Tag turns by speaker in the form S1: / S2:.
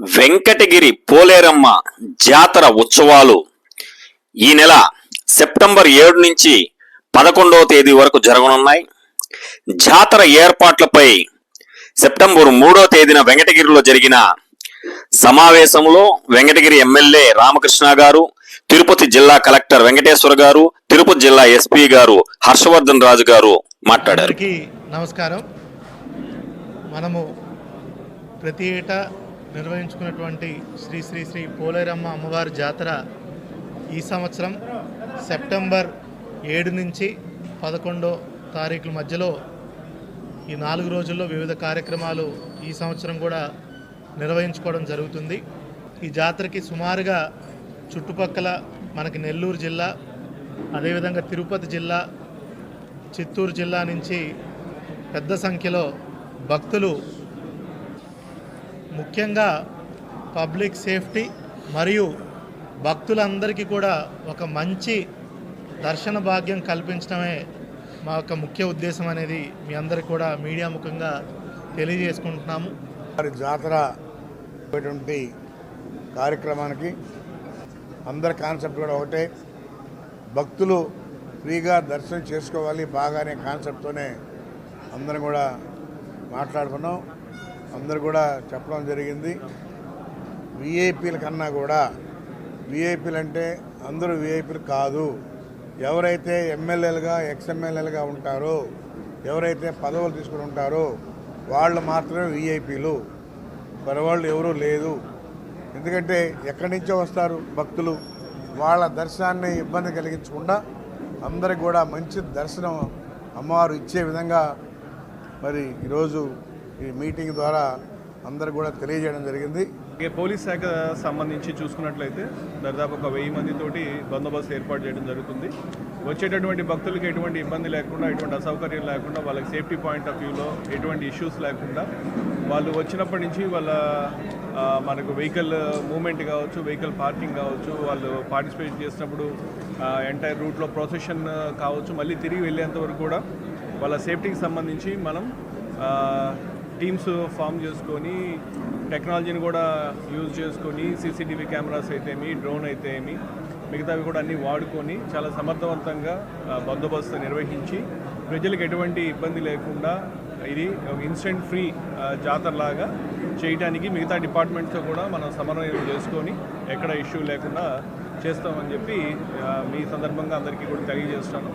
S1: వెంకటగిరి పోలేరమ్మ జాతర ఉత్సవాలు ఈ నెల సెప్టెంబర్ ఏడు నుంచి పదకొండవ తేదీ వరకు జరగనున్నాయి. జాతర ఏర్పాట్లపై సెప్టెంబర్ మూడో తేదీన వెంకటగిరిలో జరిగిన సమావేశంలో వెంకటగిరి ఎమ్మెల్యే రామకృష్ణ గారు తిరుపతి జిల్లా కలెక్టర్ వెంకటేశ్వర గారు తిరుపతి జిల్లా ఎస్పీ గారు హర్షవర్ధన్ రాజు గారు మాట్లాడారు.
S2: నమస్కారం. మనము ప్రతి ఏటా నిర్వహించుకున్నటువంటి శ్రీ శ్రీ శ్రీ పోలేరమ్మ అమ్మవారి జాతర ఈ సంవత్సరం సెప్టెంబర్ ఏడు నుంచి పదకొండో తారీఖుల మధ్యలో ఈ నాలుగు రోజుల్లో వివిధ కార్యక్రమాలు ఈ సంవత్సరం కూడా నిర్వహించుకోవడం జరుగుతుంది. ఈ జాతరకి సుమారుగా చుట్టుపక్కల మనకి నెల్లూరు జిల్లా అదేవిధంగా తిరుపతి జిల్లా చిత్తూరు జిల్లా నుంచి పెద్ద సంఖ్యలో భక్తులు ముఖ్యంగా పబ్లిక్ సేఫ్టీ మరియు భక్తులందరికీ కూడా ఒక మంచి దర్శన భాగ్యం కల్పించడమే మా యొక్క ముఖ్య ఉద్దేశం అనేది మీ అందరికి కూడా మీడియా ముఖంగా తెలియజేసుకుంటున్నాము.
S3: వారి జాతర అటువంటి కార్యక్రమానికి అందరి కాన్సెప్ట్ కూడా ఒకటే. భక్తులు ఫ్రీగా దర్శనం చేసుకోవాలి బాగా అనే కాన్సెప్ట్తోనే అందరం కూడా మాట్లాడుకున్నాం. అందరు కూడా చెప్పడం జరిగింది. విఐపీల కన్నా కూడా విఐపీలు అంటే అందరూ విఐపీలు కాదు. ఎవరైతే ఎమ్మెల్యేలుగా ఎక్స్ఎమ్మెల్యేలుగా ఉంటారో ఎవరైతే పదవులు తీసుకుని ఉంటారో వాళ్ళు మాత్రమే విఐపీలు పరవాళ్ళు ఎవరూ లేదు. ఎందుకంటే ఎక్కడి నుంచో వస్తారు భక్తులు. వాళ్ళ దర్శనాన్ని ఇబ్బంది కలిగించకుండా అందరికి కూడా మంచి దర్శనం అమ్మవారు ఇచ్చే విధంగా మరి ఈరోజు ఈ మీటింగ్ ద్వారా అందరు కూడా తెలియజేయడం జరిగింది.
S4: ఇక పోలీస్ శాఖ సంబంధించి చూసుకున్నట్లయితే దాదాపు ఒక వెయ్యి మందితోటి బందోబస్తు ఏర్పాటు చేయడం జరుగుతుంది. వచ్చేటటువంటి భక్తులకు ఎటువంటి ఇబ్బంది లేకుండా ఎటువంటి అసౌకర్యం లేకుండా వాళ్ళకి సేఫ్టీ పాయింట్ ఆఫ్ వ్యూలో ఎటువంటి ఇష్యూస్ లేకుండా వాళ్ళు వచ్చినప్పటి నుంచి వాళ్ళ మనకు వెహికల్ మూమెంట్ కావచ్చు వెహికల్ పార్కింగ్ కావచ్చు వాళ్ళు పార్టిసిపేట్ చేసినప్పుడు ఎంటైర్ రూట్లో ప్రొసెషన్ కావచ్చు మళ్ళీ తిరిగి వెళ్ళేంత వరకు కూడా వాళ్ళ సేఫ్టీకి సంబంధించి మనం టీమ్స్ ఫామ్ చేసుకొని టెక్నాలజీని కూడా యూజ్ చేసుకొని సీసీటీవీ కెమెరాస్ అయితేమి డ్రోన్ అయితే ఏమి మిగతావి కూడా అన్నీ వాడుకొని చాలా సమర్థవంతంగా బందోబస్తు నిర్వహించి ప్రజలకు ఎటువంటి ఇబ్బంది లేకుండా ఇది ఒక ఇన్స్టెంట్ ఫ్రీ జాతరలాగా చేయడానికి మిగతా డిపార్ట్మెంట్స్తో కూడా మనం సమన్వయం చేసుకొని ఎక్కడ ఇష్యూ లేకుండా చేస్తామని చెప్పి మీ సందర్భంగా అందరికీ కూడా తెలియజేస్తాను.